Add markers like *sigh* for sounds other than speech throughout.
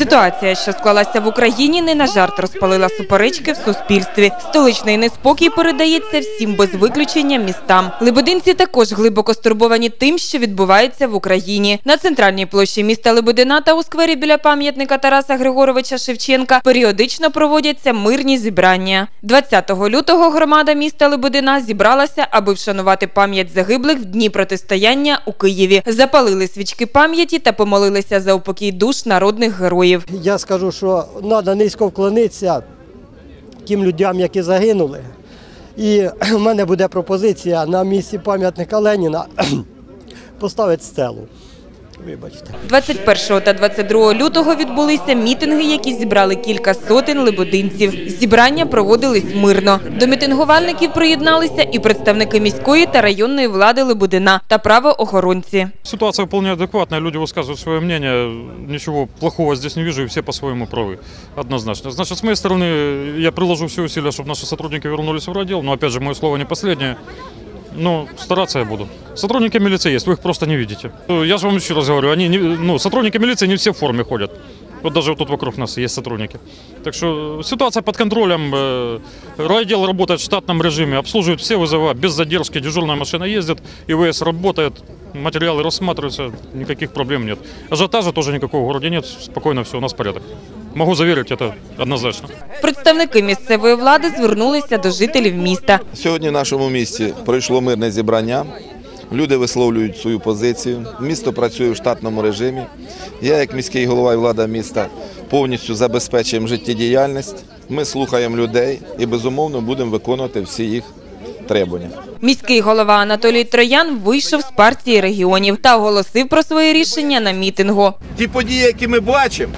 Ситуація, що склалася в Україні, не на жарт розпалила суперечки в суспільстві. Столичний неспокій передається всім без виключення містам. Лебединці також глибоко стурбовані тим, що відбувається в Україні. На центральній площі міста Лебедина та у сквері біля пам'ятника Тараса Григоровича Шевченка періодично проводяться мирні зібрання. 20 лютого громада міста Лебедина зібралася, аби вшанувати пам'ять загиблих в дні протистояння у Києві. Запалили свічки пам'яті та помолилися за упокій душ народних героїв. Я скажу, що треба низько вклонитися тим людям, які загинули. І *clears throat* в мене буде пропозиція на місці пам'ятника Леніна *clears throat* поставити стелу. Вибачте. 21 та 22 лютого відбулися мітинги, які зібрали кілька сотень лебединців. Зібрання проводились мирно. До мітингувальників приєдналися і представники міської та районної влади Лебедина та правоохоронці. Ситуация вполне адекватная, люди высказывают свое мнение, ничего плохого здесь не вижу, и все по-своему правы, однозначно. Значит, с моей стороны, я приложу все усилия, чтобы наши сотрудники вернулись в роддел, но, опять же, мое слово не последнее. Ну, стараться я буду. Сотрудники милиции есть, вы их просто не видите. Ну, Я же вам еще раз говорю, они не, ну, сотрудники милиции не все в форме ходят. Вот даже вот тут вокруг нас есть сотрудники. Так что ситуация под контролем. э, Райотдел работает в штатном режиме, обслуживают все вызова без задержки, дежурная машина ездит, ИВС работает, материалы рассматриваются, никаких проблем нет. Ажиотажа тоже никакого в городе нет, спокойно все, у нас порядок. Могу заверить, это однозначно. Представники місцевої влади звернулися до жителів міста. Сьогодні в нашому місті пройшло мирне зібрання. Люди висловлюють свою позицію. Місто працює в штатному режимі. Я, як міський голова і влада міста, повністю забезпечуємо життєдіяльність. Ми слухаємо людей і безумовно будемо виконувати всі їх требування. Міський голова Анатолій Троян вийшов з партії регіонів та оголосив про своє рішення на мітингу. Ті події, які ми бачимо,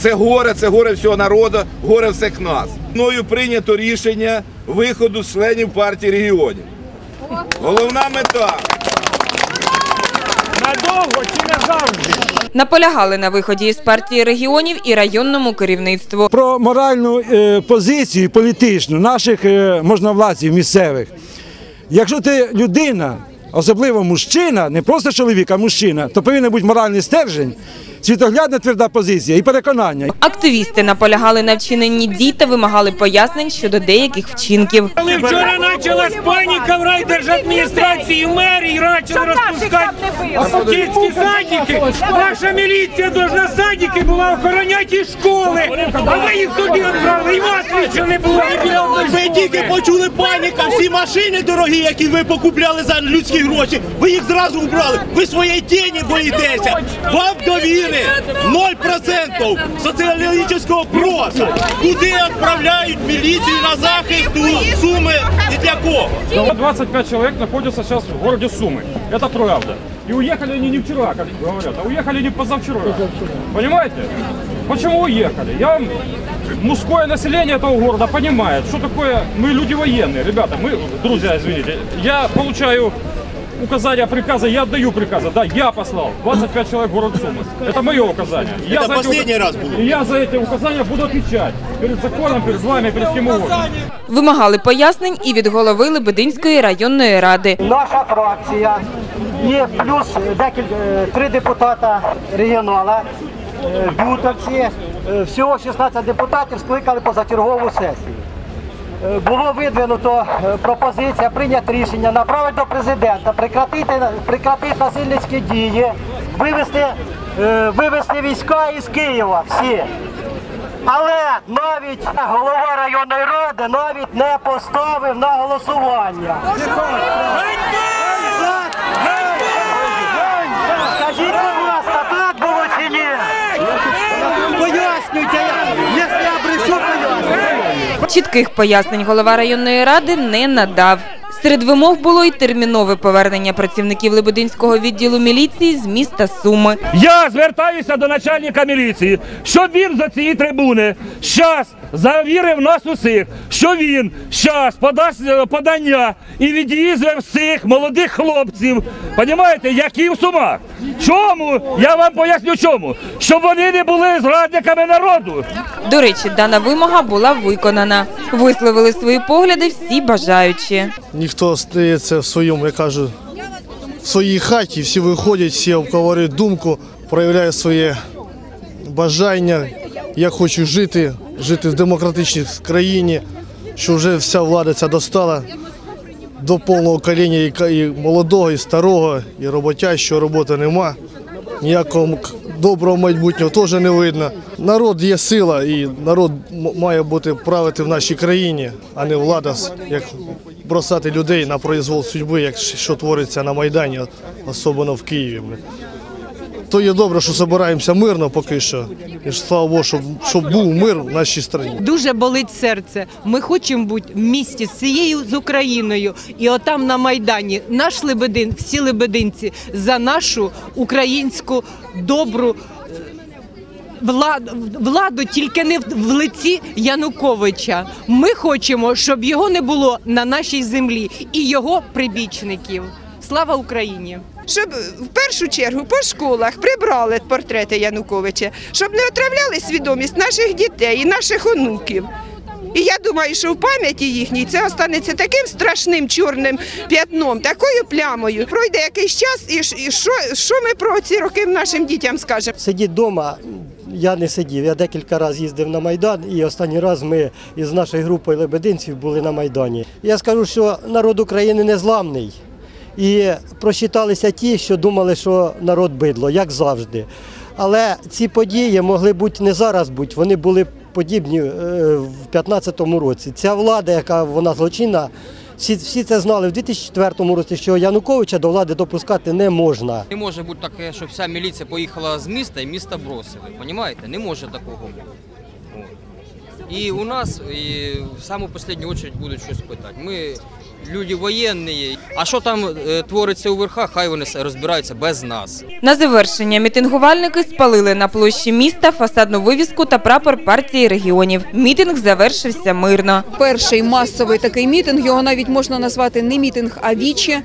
це горе, це горе всього народу, горе всіх нас. Мною прийнято рішення виходу з членів партії регіонів. Головна мета. Надовго чи назавжди? Наполягали на виході із партії регіонів і районному керівництву. Про моральну е, позицію політичну наших е, можновладців місцевих. Якщо ти людина, особливо мужчина, не просто чоловік, а мужчина, то повинен бути моральний стержень, світоглядна тверда позиція і переконання. Активісти наполягали на вчиненні дій та вимагали пояснень щодо деяких вчинків. Коли вчора почалась паніка в райдержадміністрації, в мерії почали розпускати дітські садики. Наша міліція должна садики була охороняти і школи. А ви їх туди відправили, і вас нічого не було. Ви тільки почули паніка, всі машини дорогі, які ви покупляли за людські гроші, ви їх зразу убрали. Ви своєї тіні боїтеся. Вам довіри 0% соціологічного просто. Куди відправляють міліцію на захист у суми і для кого? 25 человек находятся сейчас в городе Сумы. Это правда. И уехали они не вчера, как говорят, а уехали не позавчера. Понимаете? Почему уехали? Я вам... Мужское население этого города понимает, что такое... Мы люди военные, ребята, мы, друзья, извините. Я получаю указания, приказы, я отдаю приказы. Да, я послал 25 человек в город Сумы. Это мое указание. Я Это за эти последний ука- раз было. И я за эти указания буду отвечать. Перед законом, перед вами, перед кем угодно. Вимагали пояснень і від голови Лебединської районної ради. Наша фракція і плюс декілька е, три депутата регіонала, е, бютовці, е, всього 16 депутатів скликали позачергову сесію. Було видвинуто е, пропозиція прийняти рішення направити до президента, прекратити, прекратити насильницькі дії, вивести, е, вивести війська із Києва всі. Але навіть голова районної ради навіть не поставив на голосування. Скажіть, будь ласка, так було чи ні? Пояснюйте, якщо я брешу, пояснюйте. Чітких пояснень голова районної ради не надав. Серед вимог було й термінове повернення працівників Лебединського відділу міліції з міста Суми. Я звертаюся до начальника міліції, щоб він за цієї трибуни щас завірив нас усіх, що він щас подасть е, подання і від'їздить всіх молодих хлопців, понімаєте, які в сумах. Чому? Я вам поясню чому. Щоб вони не були зрадниками народу. До речі, дана вимога була виконана. Висловили свої погляди всі бажаючі. ніхто стається в своєму, я кажу, в своїй хаті, всі виходять, всі обговорюють думку, проявляють своє бажання. Я хочу жити, жити в демократичній країні, що вже вся влада ця достала до повного коління і молодого, і старого, і роботящого роботи нема. Ніякого доброго майбутнього теж не видно. Народ є сила, і народ має бути правити в нашій країні, а не влада, як бросати людей на произвол судьби, як що твориться на Майдані, особливо в Києві. То є добре, що збираємося мирно поки що. І слава Богу, щоб, щоб був мир в нашій країні. Дуже болить серце. Ми хочемо бути в місті з цією з Україною. І отам на Майдані наш Лебедин, всі лебединці за нашу українську добру е, владу, владу тільки не в лиці Януковича. Ми хочемо, щоб його не було на нашій землі і його прибічників. Слава Україні! Щоб в першу чергу по школах прибрали портрети Януковича, щоб не отравляли свідомість наших дітей і наших онуків. І я думаю, що в пам'яті їхній це останеться таким страшним чорним п'ятном, такою плямою. Пройде якийсь час, і, що, що ми про ці роки нашим дітям скажемо? Сидіть вдома. Я не сидів. Я декілька разів їздив на Майдан, і останній раз ми із нашою групою лебединців були на Майдані. Я скажу, що народ України не зламний. І просчиталися ті, що думали, що народ бидло, як завжди. Але ці події могли бути не зараз бути, вони були подібні е, в 2015 році. Ця влада, яка вона злочинна, всі, всі це знали в 2004 році, що Януковича до влади допускати не можна. Не може бути таке, щоб вся міліція поїхала з міста і місто бросили. Понімаєте? Не може такого бути. І у нас і в саму останню чергу будуть щось питати. Ми люди воєнні. А що там е, твориться у верхах, хай вони розбираються без нас. На завершення мітингувальники спалили на площі міста фасадну вивіску та прапор партії регіонів. Мітинг завершився мирно. Перший масовий такий мітинг, його навіть можна назвати не мітинг, а віче.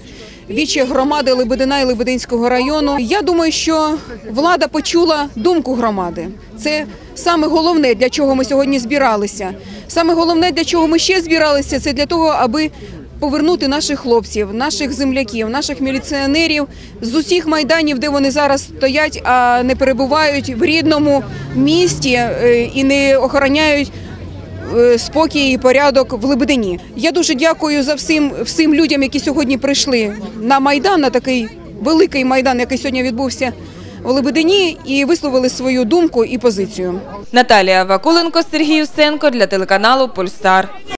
Віче громади Лебедина і Лебединського району. Я думаю, що влада почула думку громади. Це саме головне, для чого ми сьогодні збиралися. Саме головне, для чого ми ще збиралися, це для того, аби повернути наших хлопців, наших земляків, наших міліціонерів з усіх майданів, де вони зараз стоять, а не перебувають в рідному місті е, і не охороняють е, спокій і порядок в Лебедині. Я дуже дякую за всім, всім людям, які сьогодні прийшли на майдан, на такий великий майдан, який сьогодні відбувся в Лебедині, і висловили свою думку і позицію. Наталія Вакуленко, Сергій Усенко для телеканалу Пульсар.